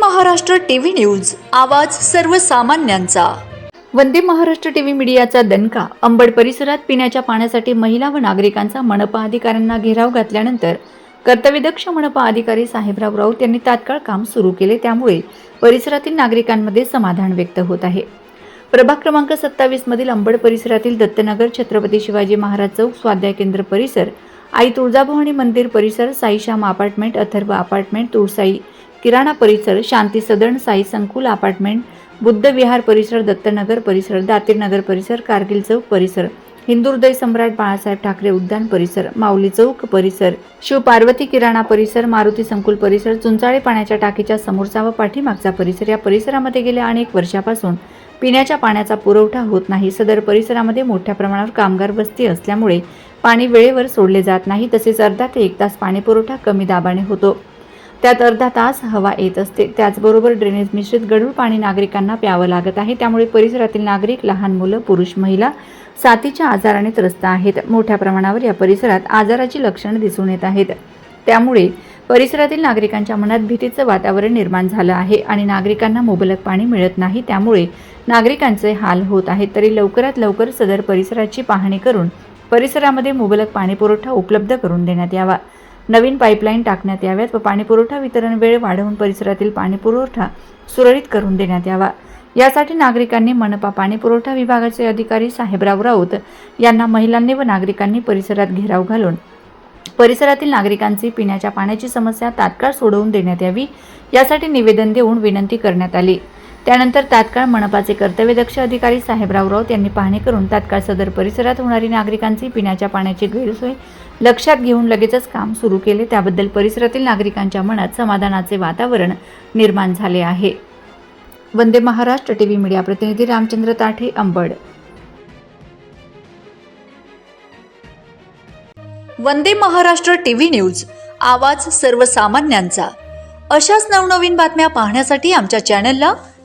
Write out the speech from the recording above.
Maharashtra TV news आवाज सर्वसामान्यांचा. Vande Maharashtra TV मीडियाचा दणका अंबड परिसरात पिण्याच्या पाण्यासाठी महिला व नागरिकांचा मनपा अधिकाऱ्यांना घेराव घातल्यानंतर कर्तव्यदक्ष मनपा अधिकारी साहेबराव राऊत यांनी तात्काळ काम सुरू केले. त्यामुळे परिसरातील नागरिकांमध्ये समाधान व्यक्त होत आहे. प्रभाग क्रमांक सत्तावीस मधील अंबड परिसरातील दत्तनगर छत्रपती शिवाजी महाराज चौक स्वाध्याय केंद्र परिसर आई तुळजाभवानी मंदिर परिसर साईश्याम अपार्टमेंट अथर्व अपार्टमेंट तुळसाई किराणा परिसर शांती सदन साई संकुल अपार्टमेंट बुद्ध विहार परिसर दत्तनगर परिसर दातीरनगर परिसर कारगिल चौक परिसर हिंदुहृदय सम्राट बाळासाहेब ठाकरे उद्यान परिसर माऊली चौक परिसर शिवपार्वती किराणा परिसर मारुती संकुल परिसर चुंचाळे पाण्याच्या टाकीच्या समोरचा व पाठीमागचा परिसर या परिसरामध्ये गेल्या अनेक वर्षापासून पिण्याच्या पाण्याचा पुरवठा होत नाही. सदर परिसरामध्ये मोठ्या प्रमाणावर कामगार वस्ती असल्यामुळे पाणी वेळेवर सोडले जात नाही. तसेच अर्धा ते एक तास पाणी पुरवठा कमी दाबाने होतो. त्यात अर्धा तास हवा येत असते. त्याचबरोबर ड्रेनेज मिश्रित गढूळ पाणी नागरिकांना प्यावं लागत आहे. त्यामुळे परिसरातील नागरिक लहान मुलं पुरुष महिला साथीच्या आजाराने त्रस्त आहेत. मोठ्या प्रमाणावर या परिसरात आजाराची लक्षणं दिसून येत आहेत. त्यामुळे परिसरातील नागरिकांच्या मनात भीतीचं वातावरण निर्माण झालं आहे आणि नागरिकांना मुबलक पाणी मिळत नाही. त्यामुळे नागरिकांचे हाल होत आहेत. तरी लवकरात लवकर सदर परिसराची पाहणी करून परिसरामध्ये मुबलक पाणी पुरवठा उपलब्ध करून देण्यात यावा. नवीन पाईपलाईन टाकण्यात याव्यात व पाणीपुरवठा वितरण वेळ वाढवून परिसरातील पाणीपुरवठा सुरळीत करून देण्यात यावा. यासाठी नागरिकांनी मनपा पाणीपुरवठा विभागाचे अधिकारी साहेबराव राऊत यांना महिलांनी व नागरिकांनी परिसरात घेराव घालून परिसरातील नागरिकांची पिण्याच्या पाण्याची समस्या तात्काळ सोडवून देण्यात यावी यासाठी निवेदन देऊन विनंती करण्यात आली. त्यानंतर तात्काळ मनपाचे कर्तव्यदक्ष अधिकारी साहेबराव राऊत यांनी पाहणी करून तात्काळ सदर परिसरात होणारी नागरिकांची पिण्याच्या पाण्याची गैरसोय लक्षात घेऊन लगेचच काम सुरू केले. त्याबद्दल परिसरातील नागरिकांच्या मनात समाधानाचे वातावरण निर्माण झाले आहे. Vande Maharashtra T V media प्रतिनिधी Ramchandra Tathe Ambad. Vande Maharashtra T V news आवाज सर्वसामान्यांचा. अशाच नवनवीन बातम्या पाहण्यासाठी आमच्या चॅनलला